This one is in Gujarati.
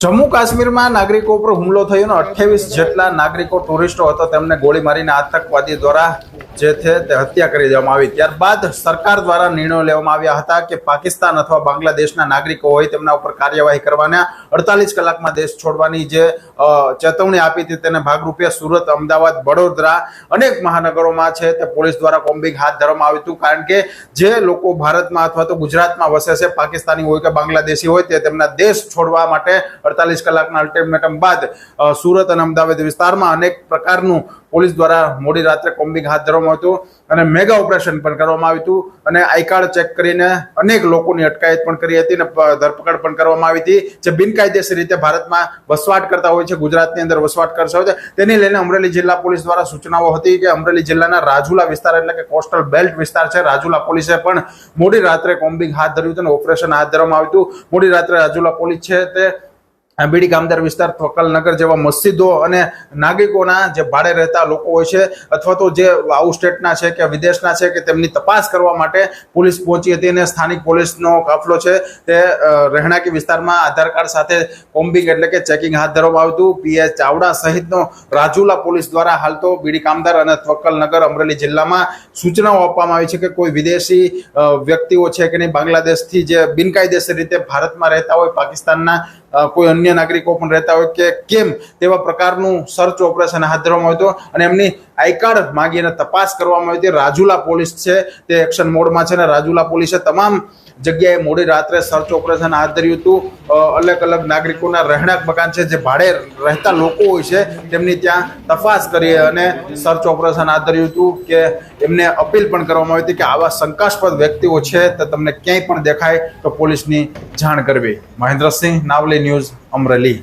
જમ્મુ કાશ્મીરમાં નાગરિકો ઉપર હુમલો થયો અને અઠ્યાવીસ જેટલા નાગરિકો ટુરિસ્ટો હતો. તેમને ગોળી મારીને આતંકવાદી દ્વારા જે છે તે હત્યા કરી દેવામાં આવી. ત્યારબાદ સરકાર દ્વારા નિર્ણયો લેવામાં આવ્યા હતા કે પાકિસ્તાન અથવા બાંગ્લાદેશના નાગરિકો હોય તેમના ઉપર કાર્યવાહી કરવાના અડતાલીસ કલાકમાં દેશ છોડવાની જે ચેતવણી આપી હતી તેને ભાગરૂપે સુરત, અમદાવાદ, વડોદરા અનેક મહાનગરોમાં છે તે પોલીસ દ્વારા કોમ્બિંગ હાથ ધરવામાં આવ્યું હતું. કારણ કે જે લોકો ભારતમાં અથવા તો ગુજરાતમાં વસે છે, પાકિસ્તાની હોય કે બાંગ્લાદેશી હોય તે તેમના દેશ છોડવા માટે અડતાલીસ કલાકના અલ્ટિમેટમ બાદ સુરત અને અમદાવાદ વિસ્તારમાં અનેક પ્રકારનું પોલીસ દ્વારા મોડી રાત્રે કોમ્બિંગ હાથ ધરવામાં હતું અને મેગા ઓપરેશન પણ કરવામાં આવ્યું હતું. અને આઈ કાર્ડ ચેક કરીને અનેક લોકોની અટકાયત પણ કરી હતી અને ધરપકડ પણ કરવામાં આવી હતી, જે બિનકાયદેસર રીતે ભારતમાં વસવાટ કરતા હોય છે, ગુજરાતની અંદર વસવાટ કરતા હોય છે. તેને લઈને અમરેલી જિલ્લા પોલીસ દ્વારા સૂચનાઓ હતી કે અમરેલી જિલ્લાના રાજુલા વિસ્તાર એટલે કે કોસ્ટલ બેલ્ટ વિસ્તાર છે. રાજુલા પોલીસે પણ મોડી રાત્રે કોમ્બિંગ હાથ ધર્યું હતું અને ઓપરેશન હાથ ધરવામાં આવ્યું હતું. મોડી રાત્રે રાજુલા પોલીસ છે તે બીડી કામદાર વિસ્તાર ફકલનગર જેવા મસ્જિદો અને નાગરિકોના જે ભાડે રહેતા લોકો હોય છે, અથવા તો જે આઉટ સ્ટેટના છે કે વિદેશના છે કે તેમની તપાસ કરવા માટે પોલીસ પહોંચી હતી અને સ્થાનિક પોલીસનો કાફલો છે તે રહેણાકી વિસ્તારમાં આધાર કાર્ડ સાથે કોમ્બિંગ એટલે કે ચેકિંગ હાથ ધરવામાં આવ્યું હતું. પીએચ ચાવડા સહિતનો રાજુલા પોલીસ દ્વારા હાલ તો બીડી કામદાર અને નગર અમરેલી જિલ્લામાં સૂચનાઓ આપવામાં આવી છે કે કોઈ વિદેશી વ્યક્તિઓ છે કે નહીં, બાંગ્લાદેશથી જે બિનકાયદેસર રીતે ભારતમાં રહેતા હોય, પાકિસ્તાનના કોઈ અન્ય નાગરિકો પણ રહેતા હોય કે કેમ તેવા પ્રકારનું સર્ચ ઓપરેશન હાથ ધરવામાં આવ્યું હતું અને એમની આઈ કાર્ડ માગીને તપાસ કરવામાં આવી હતી. રાજુલા પોલીસ છે, તે એક્શન મોડમાં છે અને રાજુલા પોલીસે તમામ જગ્યાએ મોડી રાત્રે સર્ચ ઓપરેશન હાથ ધર્યું હતું. અલગ અલગ નાગરિકોના રહેણાંક મકાન છે, જે ભાડે રહેતા લોકો હોય છે, તેમની ત્યાં તપાસ કરી અને સર્ચ ઓપરેશન હાથ ધર્યું હતું કે એમને અપીલ પણ કરવામાં આવી હતી કે આવા શંકાસ્પદ વ્યક્તિઓ છે તો તમને ક્યાંય પણ દેખાય તો પોલીસની જાણ કરવી. મહેન્દ્રસિંહ, નાવલી ન્યૂઝ અમરેલી.